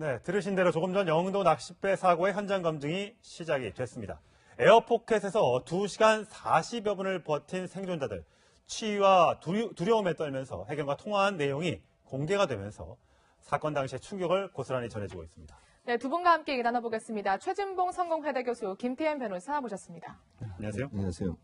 네, 들으신 대로 조금 전 영도 낚싯배 사고의 현장 검증이 시작이 됐습니다. 에어포켓에서 2시간 40여 분을 버틴 생존자들, 치위와 두려, 두려 움에 떨면서 해경과 통화한 내용이 공개가 되면서 사건 당시의 충격을 고스란히 전해지고 있습니다. 네, 두 분과 함께 얘기 나눠보겠습니다. 최진봉 성공회대 교수, 김태현 변호사 모셨습니다. 안녕하세요. 안녕하세요.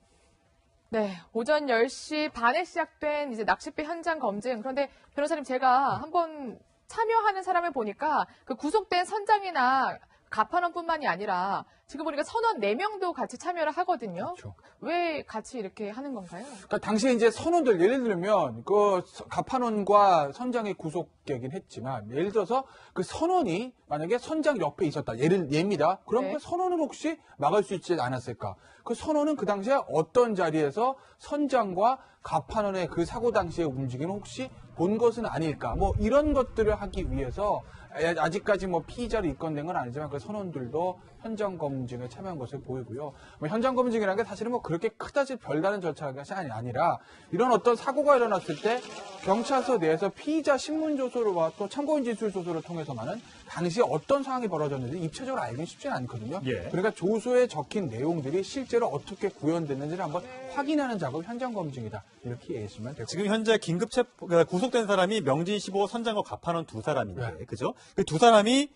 네, 오전 10시 반에 시작된 이제 낚싯배 현장 검증. 그런데 변호사님 제가 한번 참여하는 사람을 보니까 그 구속된 선장이나 가판원뿐만이 아니라 지금 보니까 선원 4명도 같이 참여를 하거든요. 그렇죠. 왜 같이 이렇게 하는 건가요? 그러니까 당시에 이제 선원들 예를 들면 그 서- 가판원과 선장이 구속되긴 했지만 예를 들어서 그 선원이 만약에 선장 옆에 있었다 예를 예입니다. 그럼 네. 그 선원을 혹시 막을 수 있지 않았을까? 그 선원은 그 당시에 어떤 자리에서 선장과 가판원의 그 사고 당시의 움직임을 혹시 본 것은 아닐까? 뭐 이런 것들을 하기 위해서 아- 아직까지 뭐 피의자로 입건된 건 아니지만 그 선원들도 현장 검증에 참여한 것을 보이고요. 뭐 현장 검증이라는 게 사실은 뭐 그렇게 크다지 별다른 절차가 아니- 아니라 이런 어떤 사고가 일어났을 때 경찰서 내에서 피의자 신문 조서와 또 참고인 진술 조서를 통해서만은 당시 어떤 상황이 벌어졌는지 입체적으로 알기는 쉽지는 않거든요. 예. 그러니까 조서에 적힌 내용들이 실제로 어떻게 구현됐는지를 한번 확인하는 작업 현장 검증이다 이렇게 이해하시면 될것 지금 현재 긴급 체 그러니까 구속된 사람이 명진 15 선장과 가판원 두 사람인데, 네. 그죠? 그 두 사람이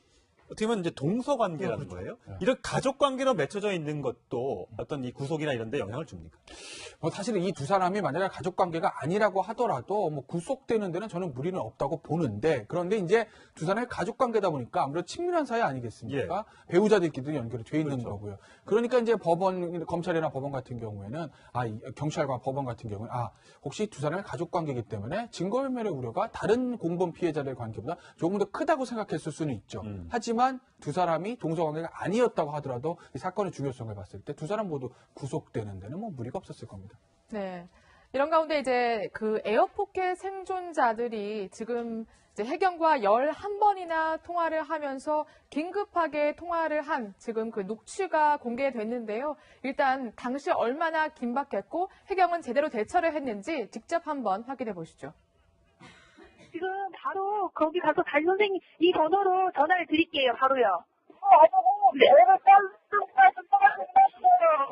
어떻게 보면 이제 동서 관계라는 네, 그렇죠. 거예요. 네. 이런 가족 관계로 맺혀져 있는 것도 어떤 이 구속이나 이런 데 영향을 줍니까? 뭐 사실은 이두 사람이 만약에 가족 관계가 아니라고 하더라도 뭐 구속되는 데는 저는 무리는 없다고 보는데 그런데 이제 두 사람이 가족 관계다 보니까 아무래도 친밀한 사이 아니겠습니까? 배우자들끼리 연결이 돼 있는 예. 그렇죠. 거고요. 그러니까 이제 법원 검찰이나 법원 같은 경우에는 아 이- 경찰과 법원 같은 경우는 아 혹시 두 사람의 가족 관계이기 때문에 증거인멸의 우려가 다른 공범 피해자들의 관계보다 조금 더 크다고 생각했을 수는 있죠. 음. 하지만 두 사람이 동서 관계가 아니었다고 하더라도 이 사건의 중요성을 봤을 때 두 사람 모두 구속되는 데는 뭐 무리가 없었을 겁니다. 네. 이런 가운데 이제 그 에어포켓 생존자들이 지금 이제 해경과 11번이나 통화를 하면서 긴급하게 통화를 한 지금 그 녹취가 공개됐는데요. 일단 당시 얼마나 긴박했고 해경은 제대로 대처를 했는지 직접 한번 확인해 보시죠. 지금 바로 거기 가서 달 선생님 이 번호로 전화를 드릴게요. 바로요.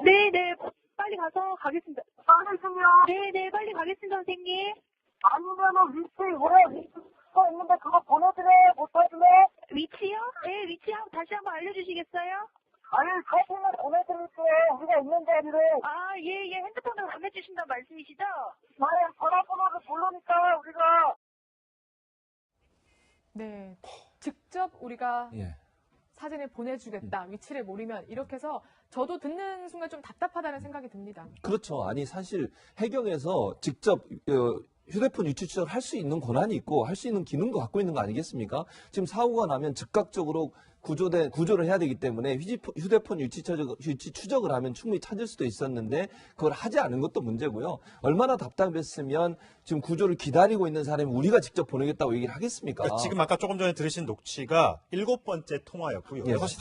네, 네. 빨리 가서 가겠습니다. 네, 네. 빨리 가겠습니다, 선생님. 아니면은 위치 왜 위치가 있는데 그거 보내드려 못해주네? 위치요? 네, 위치 한 다시 한번 알려주시겠어요? 아니, 사진을 보내드릴게요. 우리가 있는 자리를. 아, 예, 예. 핸드폰으로 보내주신다는 말씀이시죠? 네, 네. 직접 우리가 예. 사진을 보내주겠다. 위치를 모르면 이렇게 해서 저도 듣는 순간 좀 답답하다는 생각이 듭니다. 그렇죠. 아니 사실 해경에서 직접 어, 휴대폰 위치 추적을 할 수 있는 권한이 있고 할 수 있는 기능도 갖고 있는 거 아니겠습니까? 지금 사고가 나면 즉각적으로 구조된 구조를 해야 되기 때문에 휴지- 휴대폰 위치 추적, 위치 추적을 하면 충분히 찾을 수도 있었는데 그걸 하지 않은 것도 문제고요. 얼마나 답답했으면 지금 구조를 기다리고 있는 사람이 우리가 직접 보내겠다고 얘기를 하겠습니까? 그러니까 지금 아까 조금 전에 들으신 녹취가 일곱 번째 통화였고요. 예. 6시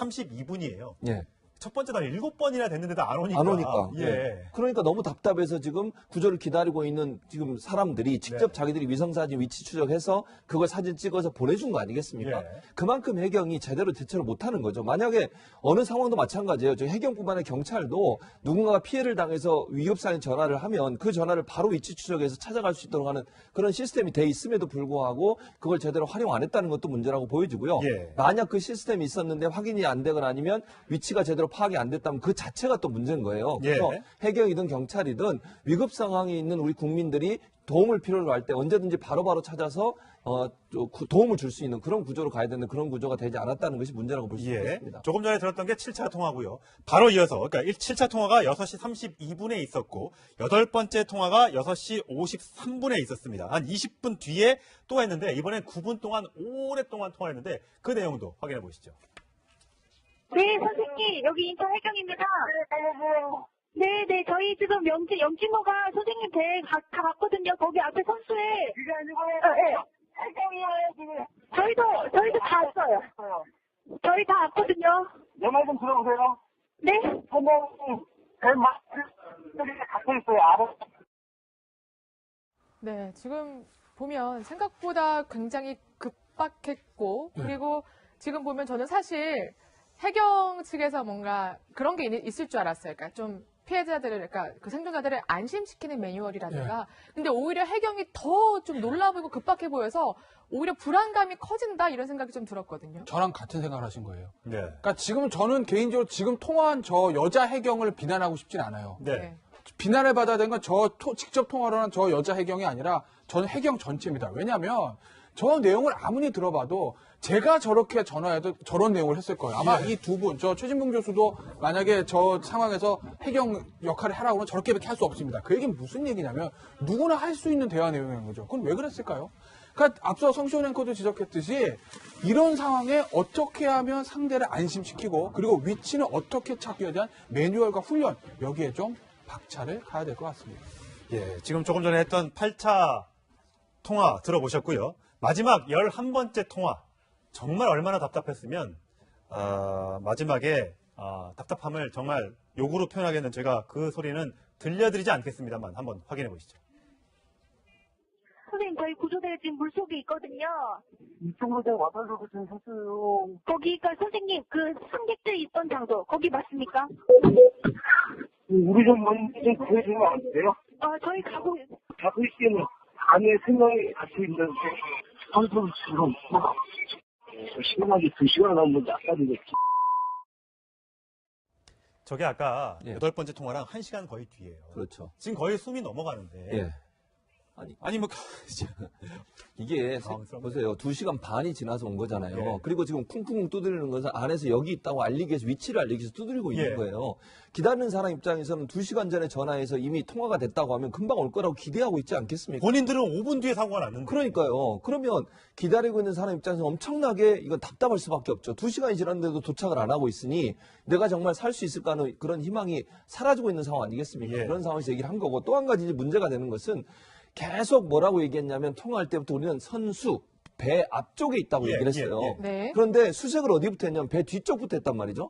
32분이에요. 예. 첫 번째 날 일곱 번이나 됐는데도 안 오니까. 안 오니까. 예. 예. 그러니까 너무 답답해서 지금 구조를 기다리고 있는 지금 사람들이 직접 네. 자기들이 위성사진 위치 추적해서 그걸 사진 찍어서 보내준 거 아니겠습니까? 예. 그만큼 해경이 제대로 대처를 못하는 거죠. 만약에 어느 상황도 마찬가지예요. 저 해경뿐만 아니라 경찰도 누군가가 피해를 당해서 위급상의 전화를 하면 그 전화를 바로 위치 추적해서 찾아갈 수 있도록 하는 그런 시스템이 돼 있음에도 불구하고 그걸 제대로 활용 안 했다는 것도 문제라고 보여지고요. 예. 만약 그 시스템이 있었는데 확인이 안 되거나 아니면 위치가 제대로 파악이 안 됐다면 그 자체가 또 문제인 거예요. 예. 그래서 해경이든 경찰이든 위급 상황에 있는 우리 국민들이 도움을 필요로 할 때 언제든지 바로 바로 찾아서 어, 도움을 줄 수 있는 그런 구조로 가야 되는 그런 구조가 되지 않았다는 것이 문제라고 볼수 예. 있겠습니다. 조금 전에 들었던 게 7차 통화고요. 바로 이어서 그러니까 7차 통화가 6시 32분에 있었고 여덟 번째 통화가 6시 53분에 있었습니다. 한 20분 뒤에 또 했는데 이번엔 9분 동안 오랫동안 통화했는데 그 내용도 확인해 보시죠. 네, 선생님. 여기 인천 해경입니다. 네, 네. 저희 지금 명진, 영진호가 선생님 배 가, 다 갔거든요. 거기 앞에 선수에. 그게 아니고. 네. 해경이에요, 지금. 저희도, 저희도 다 왔어요. 저희 다 왔거든요. 내말좀 들어보세요. 네? 선생님, 그 말들이 갇혀 있어요. 알아? 네, 지금 보면 생각보다 굉장히 급박했고 네. 그리고 지금 보면 저는 사실 해경 측에서 뭔가 그런 게 있- 있을 줄 알았어요. 그러니까 좀 피해자들을, 그러니까 그 생존자들을 안심시키는 매뉴얼이라든가. 근데 오히려 해경이 더 좀 놀라 보이고 급박해 보여서 오히려 불안감이 커진다 이런 생각이 좀 들었거든요. 저랑 같은 생각을 하신 거예요. 네. 그러니까 지금 저는 개인적으로 지금 통화한 저 여자 해경을 비난하고 싶진 않아요. 네. 비난을 받아야 되는 건 저 직접 통화를 한 저 여자 해경이 아니라 전 해경 전체입니다. 왜냐하면 저 내용을 아무리 들어봐도 제가 저렇게 전화해도 저런 내용을 했을 거예요. 아마 이 두 분, 저 최진봉 교수도 만약에 저 상황에서 해경 역할을 하라고 하면 저렇게밖에 할 수 없습니다. 그 얘기는 무슨 얘기냐면 누구나 할 수 있는 대화 내용인 거죠. 그건 왜 그랬을까요? 그러니까 앞서 성시원 앵커도 지적했듯이 이런 상황에 어떻게 하면 상대를 안심시키고 그리고 위치는 어떻게 찾기에 대한 매뉴얼과 훈련 여기에 좀 박차를 가야 될 것 같습니다. 예, 지금 조금 전에 했던 8차 통화 들어보셨고요. 마지막 11번째 통화. 정말 얼마나 답답했으면, 아, 마지막에 아, 답답함을 정말 욕으로 표현하겠는 제가 그 소리는 들려드리지 않겠습니다만 한번 확인해 보시죠. 선생님, 저희 구조대 지금 물속에 있거든요. 이쪽으로 좀 와달라고 좀 했어요. 거기가 선생님, 그 승객들 있던 장소, 거기 맞습니까? 우리 좀 먼저 좀 구해주면 안 돼요? 어, 저희 가고, 자꾸 있으면 안에 생각이 같이 있는데 한숨 지금 막 심하게 두 시간 넘는 약간이겠지. 저게 아까 예. 여덟 번째 통화랑 한 시간 거의 뒤에요. 그렇죠. 지금 거의 숨이 넘어가는데. 예. 아니, 아니 뭐 이게 세- 당황스럽네요. 보세요. 두 시간 반이 지나서 온 거잖아요. 예. 그리고 지금 쿵쿵 두드리는 것은 안에서 여기 있다고 알리기 위해서 위치를 알리기 위해서 두드리고 있는 예. 거예요. 기다리는 사람 입장에서는 두 시간 전에 전화해서 이미 통화가 됐다고 하면 금방 올 거라고 기대하고 있지 않겠습니까? 본인들은 5분 뒤에 사고가 났는데. 그러니까요. 그러면 기다리고 있는 사람 입장에서 엄청나게 이건 답답할 수밖에 없죠. 두 시간이 지났는데도 도착을 안 하고 있으니 내가 정말 살 수 있을까 하는 그런 희망이 사라지고 있는 상황 아니겠습니까? 예. 그런 상황에서 얘기를 한 거고 또 한 가지 문제가 되는 것은 계속 뭐라고 얘기했냐면 통화할 때부터 우리는 선수 배 앞쪽에 있다고 예, 얘기를 했어요. 예, 예. 네. 그런데 수색을 어디부터 했냐면 배 뒤쪽부터 했단 말이죠.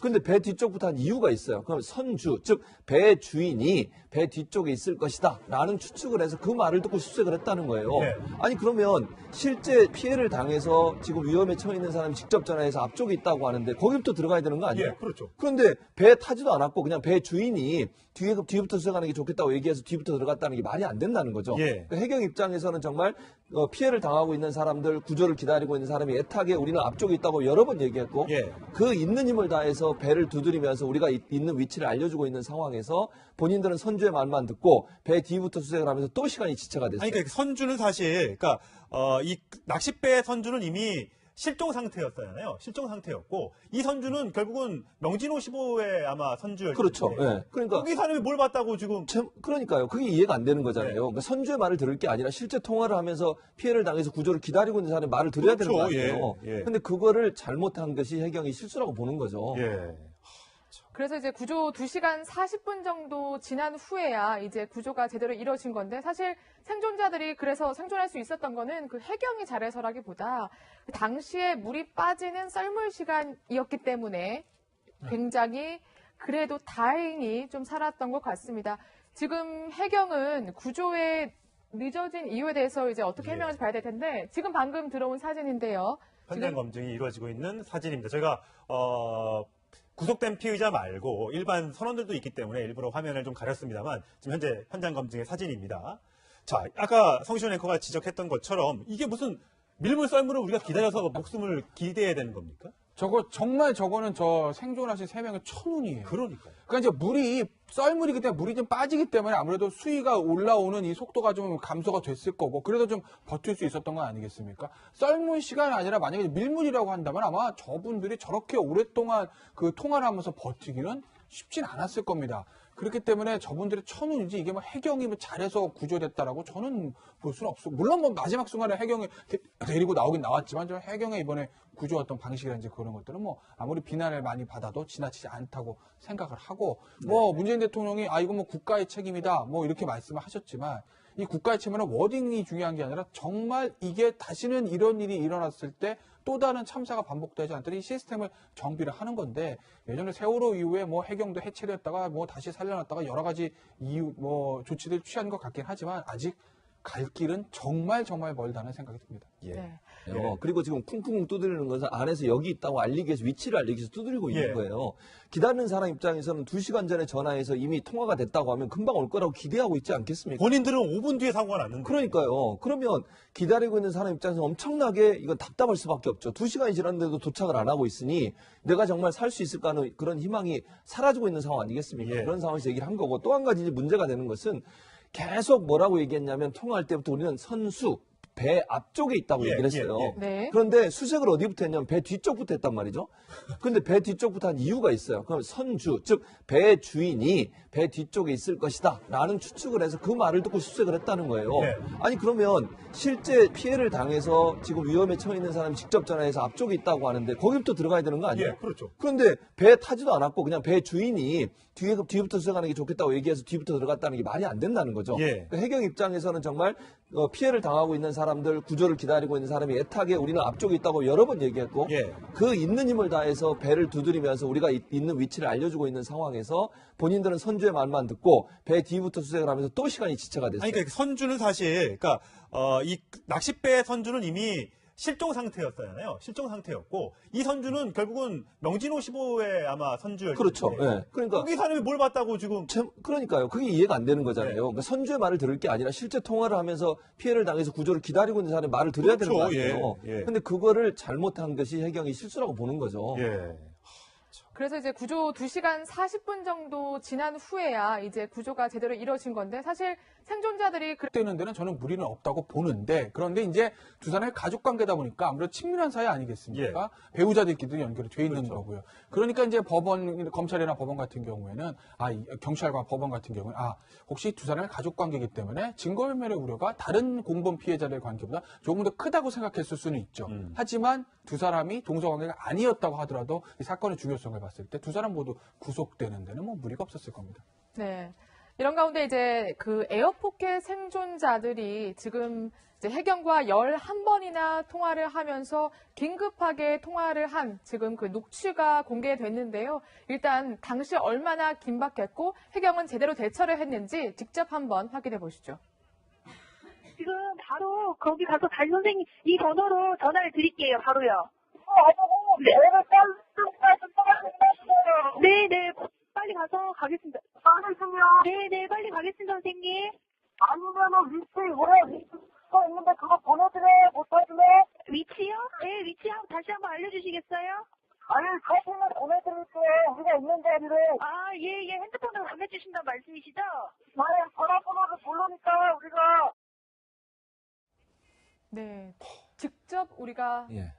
근데 배 뒤쪽부터 한 이유가 있어요. 그럼 선주, 즉 배 주인이 배 뒤쪽에 있을 것이다 라는 추측을 해서 그 말을 듣고 수색을 했다는 거예요. 네. 아니 그러면 실제 피해를 당해서 지금 위험에 처해 있는 사람이 직접 전화해서 앞쪽에 있다고 하는데 거기부터 들어가야 되는 거 아니에요? 예, 그렇죠. 그런데 배 타지도 않았고 그냥 배 주인이 뒤에 뒤부터 수색하는 게 좋겠다고 얘기해서 뒤부터 들어갔다는 게 말이 안 된다는 거죠. 예. 그 해경 입장에서는 정말 어, 피해를 당하고 있는 사람들 구조를 기다리고 있는 사람이 애타게 우리는 앞쪽에 있다고 여러 번 얘기했고 예. 그 있는 힘을 다해서 배를 두드리면서 우리가 이- 있는 위치를 알려주고 있는 상황에서 본인들은 선주의 말만 듣고 배 뒤부터 수색을 하면서 또 시간이 지체가 됐어요. 아니, 그러니까 선주는 사실, 그러니까, 어, 이 낚싯배 선주는 이미 실종 상태였잖아요. 실종 상태였고, 이 선주는 결국은 명진호 15의 아마 선주였죠. 그렇죠. 예. 그러니까 거기 사람이 뭘 봤다고 지금. 참, 그러니까요. 그게 이해가 안 되는 거잖아요. 네. 그러니까 선주의 말을 들을 게 아니라 실제 통화를 하면서 피해를 당해서 구조를 기다리고 있는 사람의 말을 들어야 되는 거 그렇죠. 아니에요. 예, 예. 그거를 잘못한 것이 해경이 실수라고 보는 거죠. 예. 그래서 이제 구조 2시간 40분 정도 지난 후에야 이제 구조가 제대로 이루어진 건데 사실 생존자들이 그래서 생존할 수 있었던 거는 그 해경이 잘해서라기보다 그 당시에 물이 빠지는 썰물 시간이었기 때문에 굉장히 그래도 다행히 좀 살았던 것 같습니다. 지금 해경은 구조에 늦어진 이유에 대해서 이제 어떻게 예. 해명할지 봐야 될 텐데 지금 방금 들어온 사진인데요. 현장 검증이 이루어지고 있는 사진입니다. 저희가 어, 구속된 피의자 말고 일반 선원들도 있기 때문에 일부러 화면을 좀 가렸습니다만 지금 현재 현장 검증의 사진입니다. 자, 아까 성시원 앵커가 지적했던 것처럼 이게 무슨 밀물 썰물을 우리가 기다려서 목숨을 기대해야 되는 겁니까? 저거 정말 저거는 저 생존하신 세 명의 천운이에요. 그러니까요. 그러니까 이제 물이 썰물이기 때문에 물이 좀 빠지기 때문에 아무래도 수위가 올라오는 이 속도가 좀 감소가 됐을 거고 그래도 좀 버틸 수 있었던 건 아니겠습니까? 썰물 시간이 아니라 만약에 밀물이라고 한다면 아마 저분들이 저렇게 오랫동안 그 통화를 하면서 버티기는 쉽진 않았을 겁니다. 그렇기 때문에 저분들의 천운인지 이게 뭐 해경이 뭐 잘해서 구조됐다라고 저는 볼 수는 없어. 물론 뭐 마지막 순간에 해경이 데- 데리고 나오긴 나왔지만 저 해경의 이번에 구조했던 방식이라든지 그런 것들은 뭐 아무리 비난을 많이 받아도 지나치지 않다고 생각을 하고 뭐 문재인 대통령이 아 이건 뭐 국가의 책임이다 뭐 이렇게 말씀을 하셨지만 이 국가의 책임은 워딩이 중요한 게 아니라 정말 이게 다시는 이런 일이 일어났을 때 또 다른 참사가 반복되지 않도록 이 시스템을 정비를 하는 건데 예전에 세월호 이후에 뭐 해경도 해체됐다가 뭐 다시 살려놨다가 여러 가지 이유 뭐 조치들 취한 것 같긴 하지만 아직 갈 길은 정말 정말 멀다는 생각이 듭니다. 예. 네. 어, 그리고 지금 쿵쿵 두드리는 것은 안에서 여기 있다고 알리기 위해서 위치를 알리기 위해서 두드리고 예. 있는 거예요. 기다리는 사람 입장에서는 두시간 전에 전화해서 이미 통화가 됐다고 하면 금방 올 거라고 기대하고 있지 않겠습니까? 본인들은 5분 뒤에 사고가 났는데. 그러니까요. 그러면 기다리고 있는 사람 입장에서 엄청나게 이건 답답할 수밖에 없죠. 두 시간이 지났는데도 도착을 안 하고 있으니 내가 정말 살 수 있을까 하는 그런 희망이 사라지고 있는 상황 아니겠습니까? 예. 그런 상황에서 얘기를 한 거고 또 한 가지 문제가 되는 것은 계속 뭐라고 얘기했냐면 통화할 때부터 우리는 선수 배 앞쪽에 있다고 예, 얘기를 했어요. 예, 예. 네. 그런데 수색을 어디부터 했냐면 배 뒤쪽부터 했단 말이죠. 근데 배 뒤쪽부터 한 이유가 있어요. 그럼 선주, 즉 배 주인이 배 뒤쪽에 있을 것이다 라는 추측을 해서 그 말을 듣고 수색을 했다는 거예요. 네. 아니 그러면 실제 피해를 당해서 지금 위험에 처해 있는 사람이 직접 전화해서 앞쪽에 있다고 하는데 거기부터 들어가야 되는 거 아니에요? 예, 그렇죠. 그런데 배 타지도 않았고 그냥 배 주인이 뒤에 뒤부터 수색하는 게 좋겠다고 얘기해서 뒤부터 들어갔다는 게 말이 안 된다는 거죠. 예. 그러니까 해경 입장에서는 정말 어, 피해를 당하고 있는 사람들 구조를 기다리고 있는 사람이 애타게 우리는 앞쪽에 있다고 여러 번 얘기했고 예. 그 있는 힘을 다해서 배를 두드리면서 우리가 이- 있는 위치를 알려주고 있는 상황에서 본인들은 선주의 말만 듣고 배 뒤부터 수색을 하면서 또 시간이 지체가 됐어요. 아니, 그러니까 선주는 사실, 그러니까, 어, 이 낚싯배 선주는 이미 실종 상태였잖아요. 실종 상태였고, 이 선주는 결국은 명진호 15의 아마 선주였죠. 그렇죠. 예. 그러니까 거기 사람이 뭘 봤다고 지금. 참, 그러니까요. 그게 이해가 안 되는 네. 거잖아요. 그러니까 선주의 말을 들을 게 아니라 실제 통화를 하면서 피해를 당해서 구조를 기다리고 있는 사람의 말을 들어야 되는 거 그렇죠. 아니에요. 예, 예. 근데 그거를 잘못한 것이 해경이 실수라고 보는 거죠. 예. 그래서 이제 구조 2시간 40분 정도 지난 후에야 이제 구조가 제대로 이루어진 건데 사실 생존자들이 그- 되는 데는 저는 무리는 없다고 보는데 그런데 이제 두 사람의 가족 관계다 보니까 아무래도 친밀한 사이 아니겠습니까? 배우자들끼리도 연결이 돼 있는 그렇죠. 거고요. 그러니까 이제 법원 검찰이나 법원 같은 경우에는 아 이- 경찰과 법원 같은 경우는 아 혹시 두 사람의 가족 관계이기 때문에 증거인멸의 우려가 다른 공범 피해자들의 관계보다 조금 더 크다고 생각했을 수는 있죠. 음. 하지만 두 사람이 동서관계가 아니었다고 하더라도 이 사건의 중요성을 봤을 때 두 사람 모두 구속되는 데는 뭐 무리가 없었을 겁니다. 네. 이런 가운데 이제 그 에어포켓 생존자들이 지금 이제 해경과 11번이나 통화를 하면서 긴급하게 통화를 한 지금 그 녹취가 공개됐는데요. 일단 당시 얼마나 긴박했고 해경은 제대로 대처를 했는지 직접 한번 확인해 보시죠. 지금 바로 거기 가서 달 선생님 이 번호로 전화를 드릴게요. 바로요. 네, 네. 빨리 가서 가겠습니다. 알겠습니다. 네, 네. 빨리 가겠습니다, 선생님. 아니면은 위치 왜 위치가 있는데 그거 보내드려 못 해주네? 위치요? 네, 위치 한 다시 한번 알려주시겠어요? 아니, 사진을 보내드릴게요. 우리가 있는 자리를. 아, 예, 예. 핸드폰으로 보내주신다는 말씀이시죠? 아니, 전화번호를 모르니까 우리가. 네. 직접 우리가 예.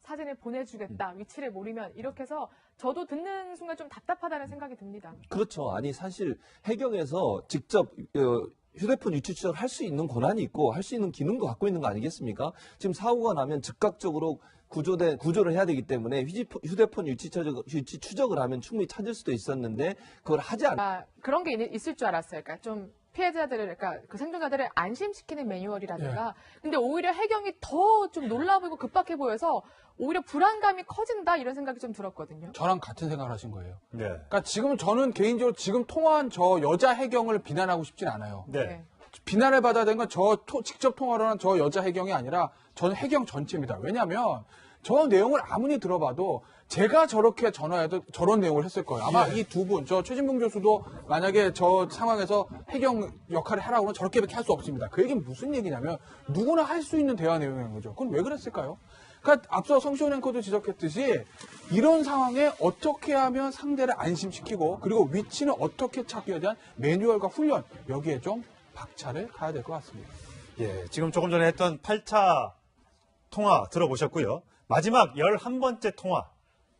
사진을 보내주겠다. 위치를 모르면 이렇게 해서 저도 듣는 순간 좀 답답하다는 생각이 듭니다. 그렇죠. 아니 사실 해경에서 직접 어, 휴대폰 위치 추적을 할 수 있는 권한이 있고 할 수 있는 기능도 갖고 있는 거 아니겠습니까? 지금 사고가 나면 즉각적으로 구조된 구조를 해야 되기 때문에 휴대폰 위치 추적, 위치 추적을 하면 충분히 찾을 수도 있었는데 그걸 하지 않. 아, 그런 게 있- 있을 줄 알았어요. 그러니까 좀 피해자들을, 그러니까 그 생존자들을 안심시키는 매뉴얼이라든가. 근데 오히려 해경이 더 좀 놀라 보이고 급박해 보여서 오히려 불안감이 커진다 이런 생각이 좀 들었거든요. 저랑 같은 생각을 하신 거예요. 네. 그러니까 지금 저는 개인적으로 지금 통화한 저 여자 해경을 비난하고 싶진 않아요. 네. 비난을 받아야 되는 건 저 직접 통화를 한 저 여자 해경이 아니라 전 해경 전체입니다. 왜냐하면 저 내용을 아무리 들어봐도 제가 저렇게 전화해도 저런 내용을 했을 거예요. 아마 이 두 분, 저 최진봉 교수도 만약에 저 상황에서 해경 역할을 하라고 하면 저렇게밖에 할 수 없습니다. 그 얘기는 무슨 얘기냐면 누구나 할 수 있는 대화 내용인 거죠. 그건 왜 그랬을까요? 그러니까 앞서 성시원 앵커도 지적했듯이 이런 상황에 어떻게 하면 상대를 안심시키고 그리고 위치는 어떻게 찾기에 대한 매뉴얼과 훈련 여기에 좀 박차를 가야 될 것 같습니다. 예, 지금 조금 전에 했던 8차 통화 들어보셨고요. 마지막 11번째 통화.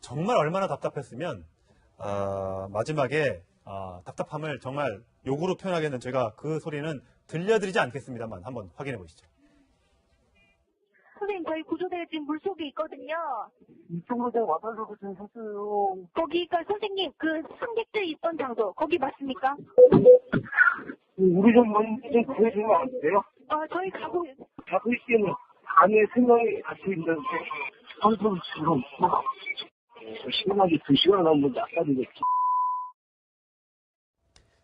정말 얼마나 답답했으면, 아, 마지막에 아, 답답함을 정말 욕으로 표현하겠는 제가 그 소리는 들려드리지 않겠습니다만 한번 확인해 보시죠. 선생님, 저희 구조대 지금 물속에 있거든요. 이쪽으로 좀 와달라고 좀 했어요. 거기가 선생님, 그 승객들 있던 장소, 거기 맞습니까? 우리 좀 먼저 좀 구해주면 안 돼요? 어, 저희 가고, 자꾸 있기는 안에 생각이 같이 있는데 선수 지금 막 심하게 두 시간 넘는 낚아리겠지.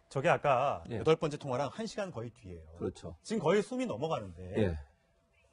저게 아까 예. 여덟 번째 통화랑 한 시간 거의 뒤에요. 그렇죠. 지금 거의 숨이 넘어가는데. 예.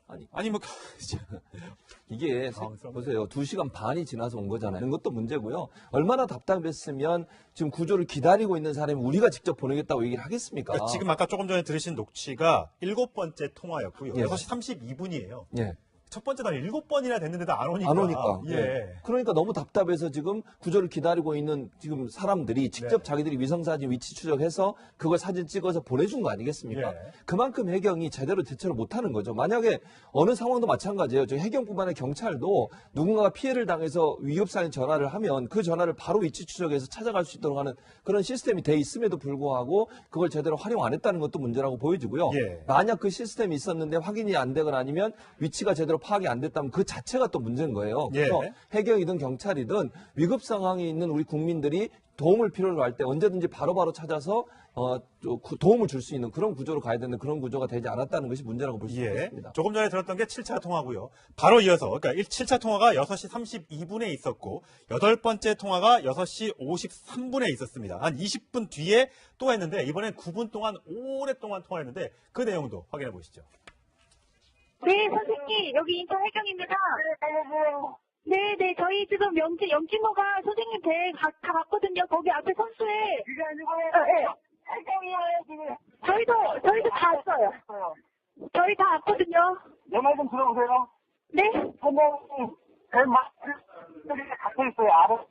아니, 아니 뭐 이게 세- 당황스럽네요. 보세요. 두 시간 반이 지나서 온 거잖아요. 이런 것도 문제고요. 얼마나 답답했으면 지금 구조를 기다리고 있는 사람이 우리가 직접 보내겠다고 얘기를 하겠습니까? 그러니까 지금 아까 조금 전에 들으신 녹취가 일곱 번째 통화였고요. 예. 6시 32분이에요. 예. 첫 번째 날 일곱 번이나 됐는데도 안 오니까. 안 오니까. 예. 그러니까 너무 답답해서 지금 구조를 기다리고 있는 지금 사람들이 직접 네. 자기들이 위성사진 위치 추적해서 그걸 사진 찍어서 보내준 거 아니겠습니까? 예. 그만큼 해경이 제대로 대처를 못하는 거죠. 만약에 어느 상황도 마찬가지예요. 저 해경뿐만 아니라 경찰도 누군가가 피해를 당해서 위협사인 전화를 하면 그 전화를 바로 위치 추적해서 찾아갈 수 있도록 하는 그런 시스템이 돼 있음에도 불구하고 그걸 제대로 활용 안 했다는 것도 문제라고 보여지고요. 예. 만약 그 시스템이 있었는데 확인이 안 되거나 아니면 위치가 제대로 파악이 안 됐다면 그 자체가 또 문제인 거예요. 예. 그래서 해경이든 경찰이든 위급 상황에 있는 우리 국민들이 도움을 필요로 할 때 언제든지 바로바로 찾아서 어, 도움을 줄 수 있는 그런 구조로 가야 되는 그런 구조가 되지 않았다는 것이 문제라고 볼수 예. 있겠습니다. 조금 전에 들었던 게 7차 통화고요. 바로 이어서 그러니까 7차 통화가 6시 32분에 있었고 여덟 번째 통화가 6시 53분에 있었습니다. 한 20분 뒤에 또 했는데 이번엔 9분 동안 오랫동안 통화했는데 그 내용도 확인해 보시죠. 네, 선생님, 여기 인천 해경입니다. 네, 네, 저희 지금 영진, 영진호가 선생님 배 가, 다 갔거든요. 거기 앞에 선수에. 그게 아니고, 네. 해경이에요, 지금. 저희도, 저희도 다 왔어요. 저희 다 왔거든요. 내말좀 들어보세요. 네? 선생님, 그 말들이 갇혀 있어요. 알아?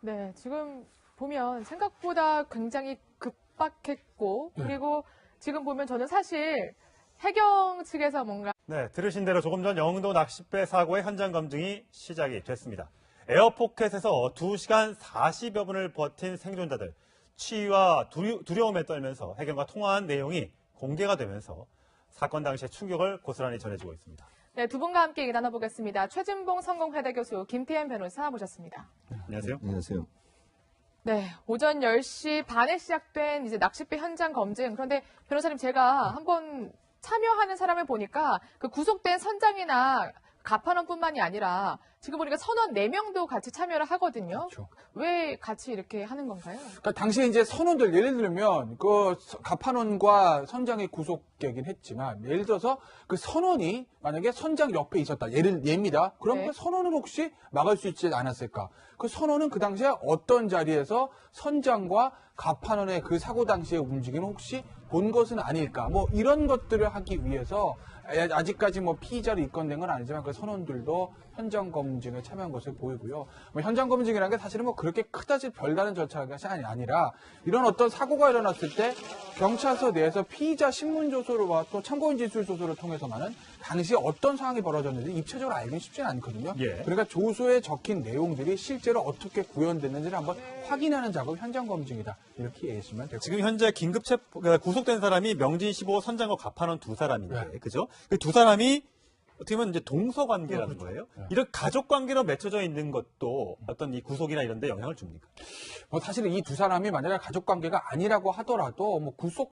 네, 지금 보면 생각보다 굉장히 급박했고 그리고 지금 보면 저는 사실 해경 측에서 뭔가 네, 들으신 대로 조금 전 영도 낚싯배 사고의 현장 검증이 시작이 됐습니다. 에어포켓에서 2시간 40여 분을 버틴 생존자들, 치위와 두려, 두려 움에 떨면서 해경과 통화한 내용이 공개가 되면서 사건 당시의 충격을 고스란히 전해주고 있습니다. 네, 두 분과 함께 얘기 나눠보겠습니다. 최진봉 성공회대 교수 김태현 변호사 모셨습니다. 안녕하세요. 안녕하세요. 네, 오전 10시 반에 시작된 이제 낚싯배 현장 검증. 그런데 변호사님 제가 한번 참여하는 사람을 보니까 그 구속된 선장이나 가판원뿐만이 아니라 지금 보니까 선원 4명도 같이 참여를 하거든요. 그렇죠. 왜 같이 이렇게 하는 건가요? 그러니까 당시에 이제 선원들 예를 들면 그 서- 가판원과 선장이 구속되긴 했지만 예를 들어서 그 선원이 만약에 선장 옆에 있었다 예를 예입니다. 그럼 네. 그 선원은 혹시 막을 수 있지 않았을까? 그 선원은 그 당시에 어떤 자리에서 선장과 가판원의 그 사고 당시의 움직임을 혹시 본 것은 아닐까? 뭐 이런 것들을 하기 위해서 아- 아직까지 뭐 피의자로 입건된 건 아니지만 그 선원들도 현장 검증에 참여한 것을 보이고요. 뭐 현장 검증이라는 게 사실은 뭐 그렇게 크다지 별다른 절차가 아니- 아니라 이런 어떤 사고가 일어났을 때 경찰서 내에서 피의자 신문 조서와 또 참고인 진술 조서를 통해서만은 당시 어떤 상황이 벌어졌는지 입체적으로 알기는 쉽지는 않거든요. 예. 그러니까 조서에 적힌 내용들이 실제로 어떻게 구현됐는지를 한번 확인하는 작업 현장 검증이다 이렇게 이해하시면 되고 지금 현재 긴급 체 그러니까 구속된 사람이 명진 15 선장과 가판원 두 사람인데, 네. 그죠? 그 두 사람이 어떻게 보면 이제 동서 관계라는 그렇죠. 거예요. 네. 이런 가족 관계로 맺혀져 있는 것도 어떤 이 구속이나 이런 데 영향을 줍니까? 뭐 사실은 이두 사람이 만약에 가족 관계가 아니라고 하더라도 뭐 구속